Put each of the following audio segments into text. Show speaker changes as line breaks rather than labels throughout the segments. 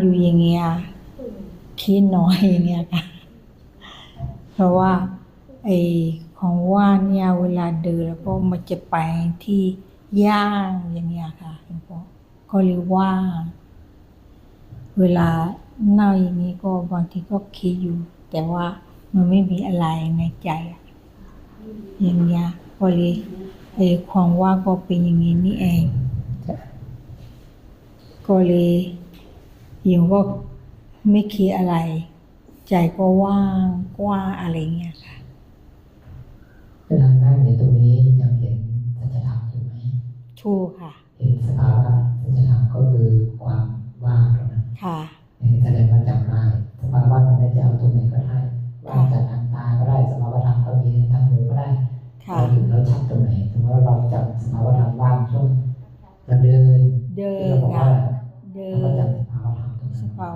อยู่อย่างเงี้ยคิดน้อยอย่างเงี้ยค่ะ เพราะว่าไอ้ของว่างเนี่ยเวลาเดินแล้วก็มันจะไปที่ย่างอย่างเงี้ยค่ะหลวงพ่อก็เลยว่า เวลานั่งอย่างนี้ก็บางทีก็คิดอยู่ แต่ว่ามันไม่มีอะไรในใจอย่างเงี้ยก็เลยไอ้ความว่างก็เป็นอย่างนี้นี่เองก็เลย ยังก็ไม่คิดอะไร ใจก็ว่างกว้างอะไรเงี้ยค่ะ
เวลานั่งอยู่ตรงนี้ยังเห็นสัจธรรมอยู่ไหม
ถูกค่ะ
เห็นสภาวะสัจธรรมก็คือความว่างตรงนั้น
ค่ะ
นี่แสดงว่าจำได้สภาวะตรงนี้จะเอาตรงไหนก็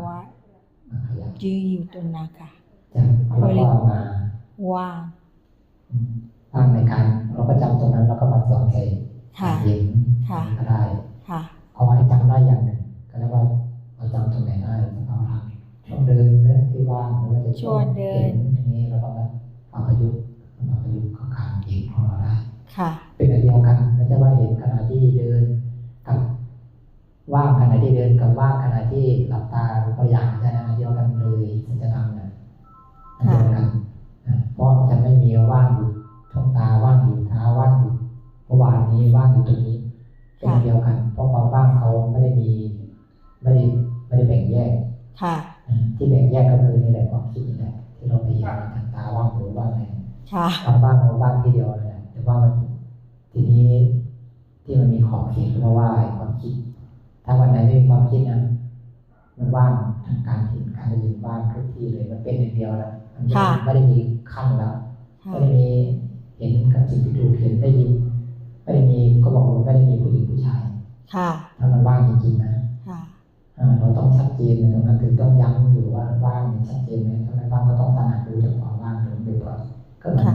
าวะมาขยับ
ยืนอยู่ตรงนั้นค่ะ
จำแล้วก็เอามา
ว่าง
อืมว่างในการเราก็จำตรงนั้นแล้วก็มาสอนใจ
ค่ะ
เห็น
ค่ะ
ก็ได้
ค่ะ
เอาให้จำได้อย่างหนึ่งก็เรียกว่าเราจำตรงไหนได้สภาวะธรรมช่วงเดินเนี่ยที่ว่างหรือว่าจะ
ช่วงเดิน
ห็อย่างนี้เราก็มามาประยุกต์มาประยุกต์กับการเห็นของเราได้
ค่ะ
เป็นอันเดียวกัน ที่หลับตาตัวอย่างจะอันเดียวกันเลยสัจธรรมเนี่ยอันเดียวกันนะเพราะจะไม่มีว่างอยู่ช่องตาว่างอยู่เท้าว่างอยู่เมื่อวานนี้ว่างอยู่ตรงนี้เป็นอันเดียวกัน เพราะความว่างเขาไม่ได้มี ไม่ได้ไม่ได้แบ่งแยก
ค่ะ
นะที่แบ่งแยกก็คือนี่แหละความคิดนี่แหละที่เราไปเห็นทางตาว่างหูว่างอะไร
ค่ะ
ทำบ้านเราบ้านที่เดียวนั่นแหละแต่ว่ามันทีนี้ที่มันมีขอบเขตเพราะว่าไอ้ความคิด ถ้าวันไหนไม่มีความคิดนะ มันว่างทางการเห็นการได้ยินว่างทุกที่เลยมันเป็นอย่างเดียวแล้วมันไม่
ค่ะ
ไม่ได้มีขั้นแล้ว
ค่ะ
ไม่ได้มีเห็นกับจิตที่ถูกเห็นได้ยินไม่ได้มีก็บอกว่าไม่ได้มีผู้หญิงผู้ชาย
ค่ะ
ถ้ามันว่างจริงๆนะ
ค่ะ
อ่าเราต้องชัดเจนในตรงนั้นถึงต้องย้ำอยู่ว่าว่างเนี่ยชัดเจนไหมถ้าไม่ว่างก็ต้องตระหนักรู้จากความว่างถึงบ่อยๆก็เหมือน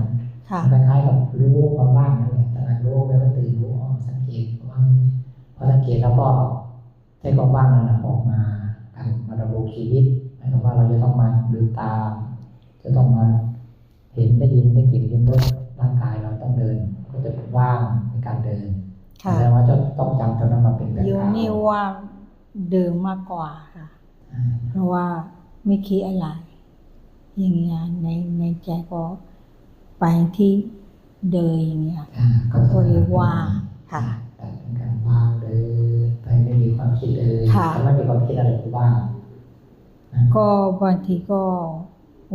ค่ะ
คล้ายๆกับรู้ความว่างนั่นแหละแต่นั้นรู้ไม่ว่าตื่นรู้อ๋อสังเกตว่างพอสังเกตแล้วก็ใช้ความว่างนั้นนะออ ตา จะต้องมาเห็นได้ยินได้กลิ่นลิ้มรสร่างกายเราต้องเดิน ก็จะเป็นว่างในการเดิน
ค่ะ
แสดงว่าจะต้องจำตรงนั้นมาเป็นแบบ
อยู่
กลาง
นี่ว่าเดิมมากกว่าค่ะ
อ่า
เพราะว่าไม่คิดอะไร อย่างเงี้ยในในใจก็ไปที่เดินอย่างเงี้ย
อ่า
ก็เลยว่างค่ะ
แต่เป็นการว่างเลยไปไม่มีความคิดเลย
ค่ะ
ถ้าไม่มีความคิดอะไรก็ว่าง
ก็บางทีก็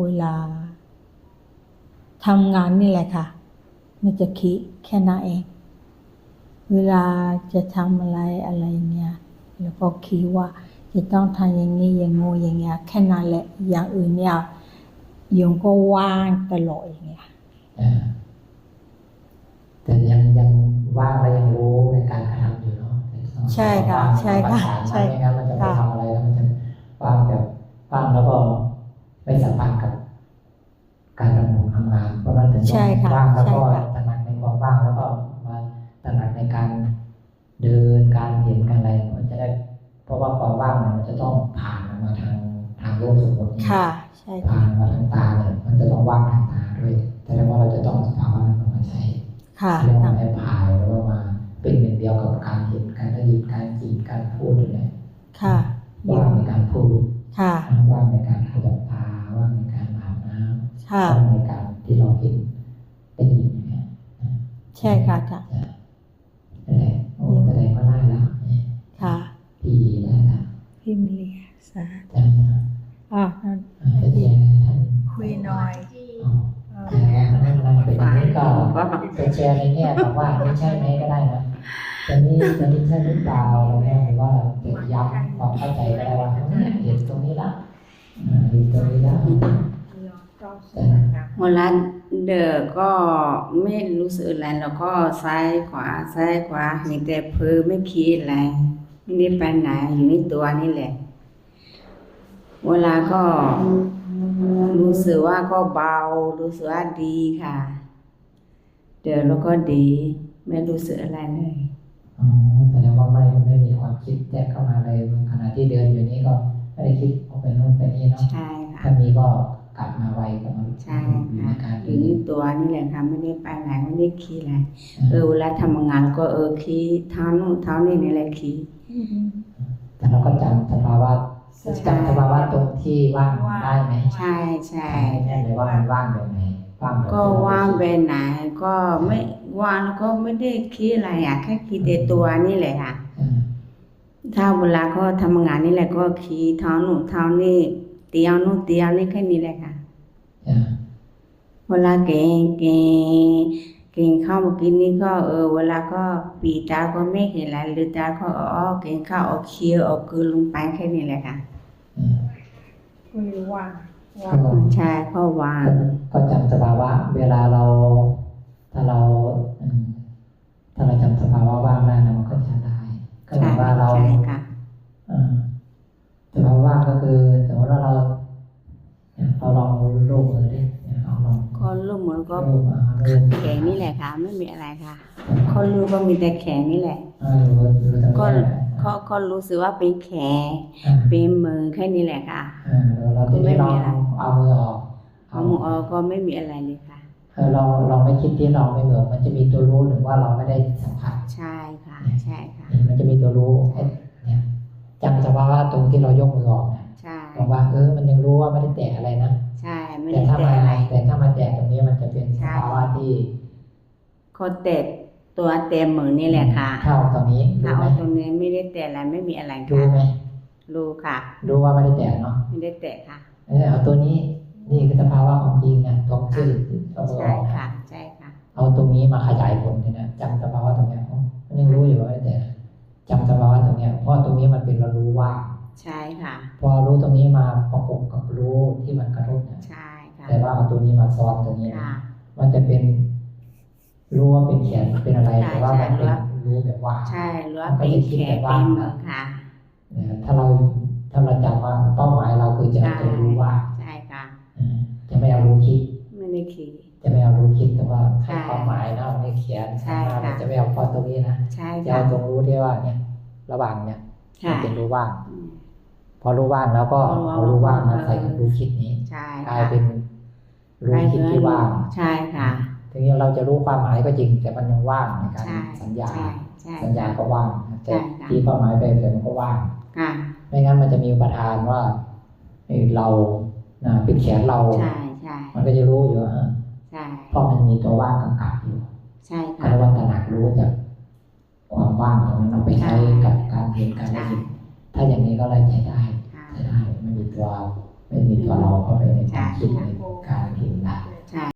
เวลาทำงานนี่แหละค่ะ มันจะคิดแค่นั้นเอง เวลาจะทำอะไรอะไรเนี่ยแล้วก็คิดว่าจะต้องทำอย่างนี้อย่างงูอย่างเงี้ยแค่นั้นแหละอย่างอื่นเนี่ยโยมก็ว่างตลอดอย่างเงี้ย
อ่าแต่ยังยังว่างและยังรู้ในการกระทำอยู่เนาะ
ใช่ค่ะ
ว่าง
ใช่ค่ะ
ประสาน
ใช่
ไม่งั้นมันจะไม่
ค่ะ
ทำอะไรแล้วมันจะว่างแบบ ว่างแล้วก็ไม่สัมพันธ์กับ การดำรงทำงาน เพราะฉะนั้นถึง
ใช่
ต้อง
ค่ะ
ว่างแล้วก็
ใช่ค่ะ
ตระหนักในความว่างแล้วก็มาตระหนักในการเดินการเห็นการอะไรมันจะได้ เพราะว่าความว่างเนี่ยมันจะต้องผ่านมาทางทางโลกสมมติ
ค่ะ ใช่
ผ่า
ค่ะ
นมาทางตาเนี่ยมันจะต้องว่างทางตาด้วยแสดงว่าเราจะต้องเอาสภาวะนั้นมาใช้
ค่ะ
เรียกว่า
ค่ะ
แอปพลายหรือว่าม น้ำ
ค่ะ
ว่างในการที่เราเห็นได้ยินอย่างเงี้ย
ใช่ค่ะค่ะ
นั่นแหละโอ้แสดงว่าได้แล้วเนี่ย
ค่ะ
พี่ได้แล้ว
พี่มิเลียสาธุ
จ้า
อะนั่น
จะแชร์ให้ท่าน
คุยหน่อย
อ๋อ
เออ
แชร์ให้ท่านเป็นอย่างนี้ก็จะแชร์ในแง่ของว่าไม่ใช่ไหมก็ได้นะแต่นี่แต่นี่ใช่หรือเปล่าอะไรเงี้ยหรือว่าจะย้ำความเข้าใจก็ได้ว่าเนี่ยเห็นตรงนี้ละอ่าเห็นตรงนี้ละ แต่
เวลาเดินก็ไม่รู้สึกอะไรแล้วก็ซ้ายขวาซ้ายขวามีแต่เพลอไม่คิดอะไรไม่ได้ไปไหนอยู่ในตัวนี่แหละ เวลาก็รู้สึกว่าก็เบา รู้สึกว่าดีค่ะ เดินแล้วก็ดี ไม่รู้สึกอะไรเลย
อ๋อแสดงว่าไม่ไม่มีความคิดแทรกเข้ามาเลยขณะที่เดินอยู่นี้ก็ไม่ได้คิดออกไปโน่นไปนี่เนาะ
ใช่ค่ะ
ถ้ามีก็ กลับมาไวก็มา
ใช่
อยู่
ค่ะ
ในการ
อยู่ในตัวนี่แหละค่ะไม่ได้ไปไหนไม่ได้ขี่อะไรเออเวลาทำงานก็เออขี่เท้านู่นเท้านี่นี่แหละขี่
แต่เราก็จำสภาวะจำสภาวะตรงที่ว่างได้ไหม
ใช่ใช่
แน่เลยว่ามันว่างแบบไหนว่างแบบ
ก็ว่างไปไหนก็ไม่ว่างแล้วก็ไม่ได้คิดอะไรอะแค่คิดแต่ตัวนี่แหละค่ะ
อืม
ถ้าเวลาก็ทำงานนี่แหละก็ขี่เท้าหนูเท้านี่ เตียวนู่นเตียวนี่แค่นี้แหละค่ะ
อ่า
เวลาเก่งเก่งเก่งข้าวมากินนี่ก็เออเวลาก็ปีตาก็ไม่เห็นอะไรหรือตาก็อ๋อเก่งข้าวเอาเคี้ยวเอากลืนลงไปแค่นี้แหละค่ะ
อืม
ก็เลยว่าง
ก็
ใช่ข้อวาง
ก็จำสภาวะ เวลาเราถ้าเราอืมถ้าเราจำสภาวะว่างได้นะมันก็จะได้ก็เหมื
ใช่
อนว่าเรา
ใช่ค่ะ
อ่าสภาวะว่างก็คือสมมติว่าเราเนี่ยเราลองรูปมือดิเนี่ยเอาลอง
ก็ลู กมือก็
รูปมารูป
แข็งนี่แหละค่ะ ไม่มีอะไรค่ะข้อรู้ก็มีแต่แข็งนี่แหละ
อ่าดูดูตรง
ก็
นี้แหละ
ข้อข้อรู้สึกว่าเป็นแขน
อ่า
เป็นมือแค่นี้แหละค่ะ
อ่าเราทีนี้ลองเอามือออก
เอามือออกก็ไม่มีอะไรเลยค่ะ
เออเราเราไม่คิดที่เราไม่เหมือนมันจะมีตัวรู้หรือว่าเราไม่ได้สัมผัส
ใช่ค่ะ ใช่ค่ะ
มันจะมีตัวรู้ไอ้เนี่ยจำสภาวะตรงที่เรายกมือออกเนี่ย
ใช่
บอกว่าเออมันยังรู้ว่าไม่ได้แตะอะไรนะ
ใช่ไม่
แต่
ได้
ถ้า
แต่
มา
อะไร
แต่ถ้า ที่
เขาเตะตัวเต็มมือนี่แหละค่ะ
เท่าตรงนี้
ถ้า
รู้ไหม
เอาตรงนี้ไม่ได้แตะอะไรไม่มีอะไร
รู้
ค่ะ
ไหม
รู้ค่ะ
รู้ว่าไม่ได้แตะเนาะ
ไม่ได้แตะค่ะ
เออเอาตัวนี้นี่คือสภาวะของจริงเนี่ยตรงที่เรามืออ
ใช่
อกนะ
ค่ะ ใช่ค่ะ
เอาตรงนี้มาขยายผลเนี่ยนะจำสภาวะตรงเนี้ยอ๋อมันยังรู้อยู่ว่าไม่ได้แตะจำสภาวะตรงเนี้ยเพราะตรงนี้มันเป็นเรารู้ว่า
ใช่ค่ะ
พอรู้ตรงนี้มาประกบกับรู้ที่มันกระทบเนี่ย
ใช่ค่ะ
แต่ว่าเอาตัวนี้มาซ้อนตัวนี้นะ
ค่ะ
มันจะเป็นรู้ว่าเป็นแขนเป็นอะไร
ใช่
แต่ว่ามันเป็น
ใช่
รู้แบบว่า
ใช่รู้ว่าเป็นแขนเป็นมือค่ะ
เนี่ยถ้าเราถ้าเราจำว่าเป้าหมายเราคือจะเอาตัวรู้ว่า
ใช่ค่ะ
อืมจะไม่เอารู้คิด
ไม่ได้ขี่
จะไม่เอารู้คิดแต่ว่า
ใช่
ให้ความหมายนะมันไม่เขียน
ใช่
ข้างหน้า
ค่ะ
มันจะไม่เอาข้อตรงนี้นะ
ใช่
จะ
ค่ะ
เอาตรงรู้ที่ว่าเนี่ย ระหว่างเนี่ยมั
ค่ะ
นเป็นรู้ว่าง
อืม
พอรู้ว่างแล้วก็
รู้ว่าง
เอารู้ว่างมา
เออ
ใส่กับรู้คิดนี้
ใช่
กลาย
ค่ะ
เป็น รู้คิดที่ว่าง
ใช่ค่ะ
ถึงเราจะรู้ความหมายก็จริง แต่มันยังว่างในการ
ใช่
สัญญา
ใช่ใช่
สัญญาก็ว่างนะแต่
ใช่ค่ะ
ที่ความหมายไปแต่มันก็ว่าง
ค่ะ
ไม่งั้นมันจะมีอุปทานว่าเอ้ยเรานะเป็นแขนเรา
ใช่ใช่
มันก็จะรู้อยู่ว่า
ใช่
เพราะมันมีตัวว่างกำกับอยู่
ใช่
ก็
ค่ะ
เรียกว่าตระหนักรู้จากความว่างตรงนั้นเอาไปใช้
ใช่
กับการเห็นการได้
ใช่
ยินถ้าอย่างนี้ก็เลยใช้ได้
ค่ะ
ใช้ได้ไม่มีตัวไม่มีตัวเราเข้าไป